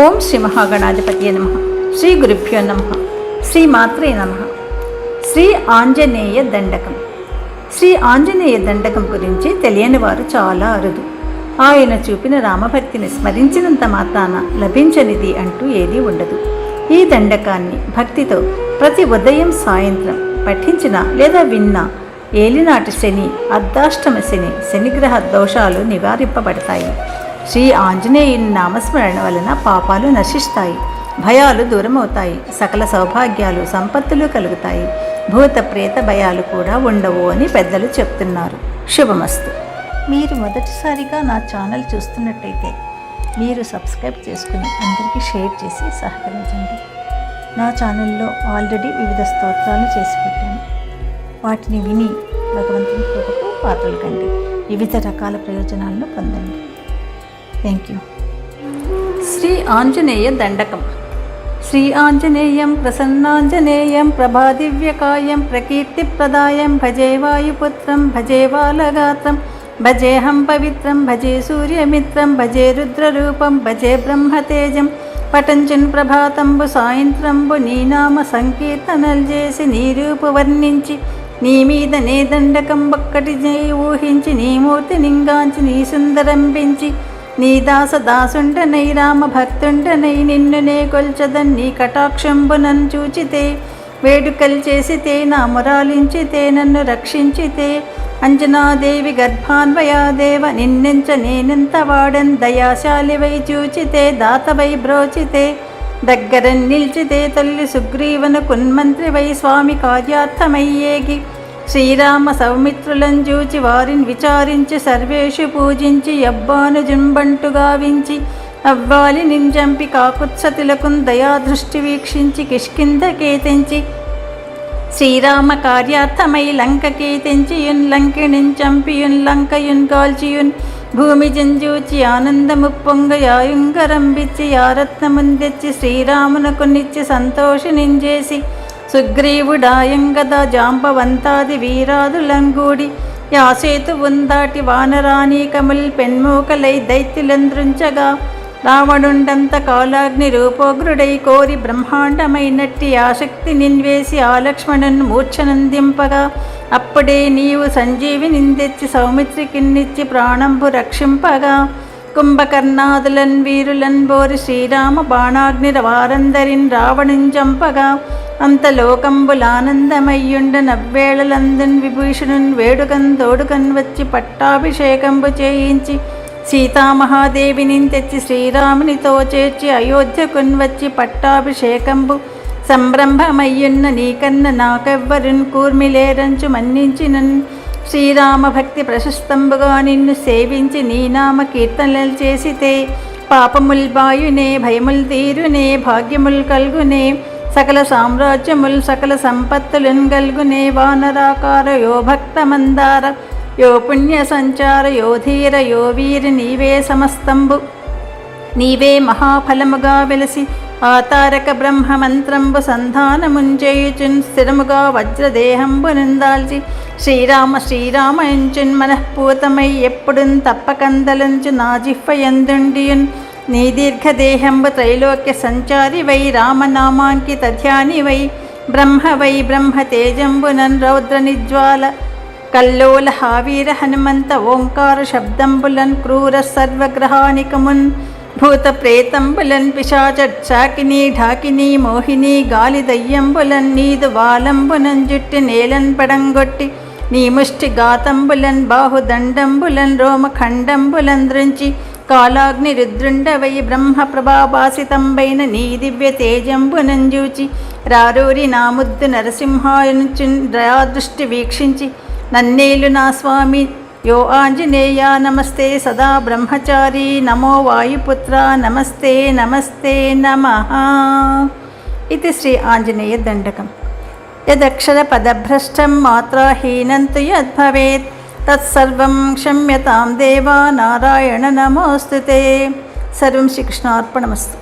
ఓం శ్రీ మహాగణాధిపతి నమ. శ్రీ గురుభ్యో నమ. శ్రీ మాత్రే నమ. శ్రీ ఆంజనేయ దండకం. శ్రీ ఆంజనేయ దండకం గురించి తెలియని వారు చాలా అరుదు. ఆయన చూపిన రామభక్తిని స్మరించినంత మాత్రాన లభించనిది అంటూ ఏదీ ఉండదు. ఈ దండకాన్ని భక్తితో ప్రతి ఉదయం సాయంత్రం పఠించిన లేదా విన్నా ఏలినాటి శని అర్ధాష్టమ శని శనిగ్రహ దోషాలు నివారింపబడతాయి. శ్రీ ఆంజనేయుని నామస్మరణ వలన పాపాలు నశిస్తాయి భయాలు దూరమవుతాయి సకల సౌభాగ్యాలు సంపత్తులు కలుగుతాయి భూత ప్రేత భయాలు కూడా ఉండవు అని పెద్దలు చెప్తున్నారు. శుభమస్తు. మీరు మొదటిసారిగా నా ఛానల్ చూస్తున్నట్టయితే మీరు సబ్స్క్రైబ్ చేసుకుని అందరికీ షేర్ చేసి సహకరించండి. నా ఛానల్లో ఆల్రెడీ వివిధ స్తోత్రాలు చేసి పెట్టాను. వాటిని విని భగవంతుని కృపకు పాత్రలు కండి. వివిధ రకాల ప్రయోజనాలను పొందండి. థ్యాంక్ యూ శ్రీ ఆంజనేయ దండకం శ్రీ ఆంజనేయం ప్రసన్నాంజనేయం ప్రభాదివ్యకాయం ప్రకీర్తిప్రదాయం భజే వాయుపుత్రం భజే బాలగాత్రం భజేహం పవిత్రం భజే సూర్యమిత్రం భజే రుద్రరూపం భజే బ్రహ్మతేజం పటంచున్ ప్రభాతంబు సాయంత్రంబు నీ నామ సంకీర్తనలు చేసి నీ రూపు వర్ణించి నీ మీద నీ దండకం ఒక్కటి ఊహించి నీ మూర్తి నింగాంచి నీ సుందరంబించి నీ దాస దాసుండనై రామ భక్తుండనై నిన్ను నే కొల్చదన్ నీ కటాక్షంబునన్ చూచితే వేడుకలు చేసితే నా మురాలించితే నన్ను రక్షించితే అంజనాదేవి గర్భాన్వయాదేవ నిన్నెంచ నేనెంత వాడన్ దయాశాలివై చూచితే దాతవై బ్రోచితే దగ్గర నిల్చితే తల్లి సుగ్రీవను కున్మంత్రివై స్వామి కార్యార్థమయ్యేగి శ్రీరామ సౌమిత్రులను చూచి వారిని విచారించి సర్వేషు పూజించి యబ్బాను జుంబంటు గావించి అవ్వాలి నింజంపి కాకుత్సతులకున్ దయాదృష్టి వీక్షించి కిష్కిందకేతించి శ్రీరామ కార్యార్థమై లంకకే చంపి లంకిణిన్ చంపియున్ లంకయున్ గాల్చియున్ భూమి జంజూచి ఆనందము పొంగ యాయుంగరంబిచ్చి యారత్నముందెచ్చి శ్రీరామునకు నిచ్చి సంతోషినింజేసి సుగ్రీవుడాయంగద జాంబవంతాది వీరాదులంగూడి. యాసేతు ఉందాటి వానరానీకముల్ పెన్మూకలై దైత్యులంద్రుంచగా. రావణుండంత కాలాగ్ని రూపోగ్రుడై కోరి బ్రహ్మాండమైనట్టి ఆసక్తి నిన్వేసి ఆలక్ష్మణున్ మూర్ఛనందింపగా. అప్పుడే నీవు సంజీవి నిందెచ్చి సౌమిత్రికిన్నిచ్చి ప్రాణంబు రక్షింపగా. కుంభకర్ణాదులన్ వీరులన్ బోరి శ్రీరామ బాణాగ్ని వారందరిన్ రావణించంపగా అంత లోకంబులానందమయ్యుండ నవ్వేళలందున్ విభూషణున్ వేడుకన్ తోడుకన్ వచ్చి పట్టాభిషేకంబు చేయించి సీతామహాదేవిని తెచ్చి శ్రీరామునితో చేర్చి అయోధ్యకున్ వచ్చి పట్టాభిషేకంబు సంరంభమయ్యున్న నీకన్న నాకెవ్వరున్ కూర్మిలేరంచు మన్నించినన్ శ్రీరామ భక్తి ప్రశస్తంబుగా నిన్ను సేవించి నీనామ కీర్తనలు చేసితే పాపముల్ బాయునే భయముల్ తీరునే భాగ్యముల్ కల్గునే సకల సామ్రాజ్యముల్ సకల సంపత్తులున్ గల్గునే వానరాకార యో భక్త మందార యో పుణ్య సంచార యో ధీర యో వీరి నీవే సమస్తంబు. నీవే మహాఫలముగా వెలసి ఆతారక బ్రహ్మ మంత్రంబు సంధానముంచేయుచున్ స్థిరముగా వజ్రదేహంబు నిందాల్చి శ్రీరామ శ్రీరామయుంచున్ మనఃపూతమై ఎప్పుడున్ తప్పకందలంచు నా జిహ్వయందుండియున్ నీదీర్ఘదేహంబ త్రైలోక్య సంచారి వై రామనామాంకిత ధ్యాని వై బ్రహ్మ వై బ్రహ్మ తేజంబునన్ రౌద్ర నిజ్వాల కల్లోల హావీర హనుమంత ఓంకార శబ్దంబులన్ క్రూర సర్వగ్రహానికమున్ భూత ప్రేతంబులన్ పిశాచాకిని ఢాకిని మోహిని గాలి దయ్యంబులన్ నీదు వాలంబునన్ జుట్టి నేలన్ పడంగొట్టి నీ ముష్టి గాతంబులన్ బాహుదండంబులన్ రోమఖండంబులన్ దృంచి కాలాగ్ని రుద్రుండవై బ్రహ్మప్రభాభాసితంబైన నీ దివ్య తేజంబునంజూచి రారూరి నా ముద్దు నరసింహాయనుచు దృష్టి వీక్షించి నన్నేలు నా స్వామి యో ఆంజనేయ నమస్తే సదా బ్రహ్మచారి నమో వాయుపుత్ర నమస్తే నమస్తే నమ ఇది శ్రీ ఆంజనేయ దండకం. యదక్షర పదభ్రష్టం యద్భవేత్ तत्सर्वं क्षम्यतां देवा नारायण नमोऽस्तु ते सर्वं श्रीकृष्णार्पणमस्तु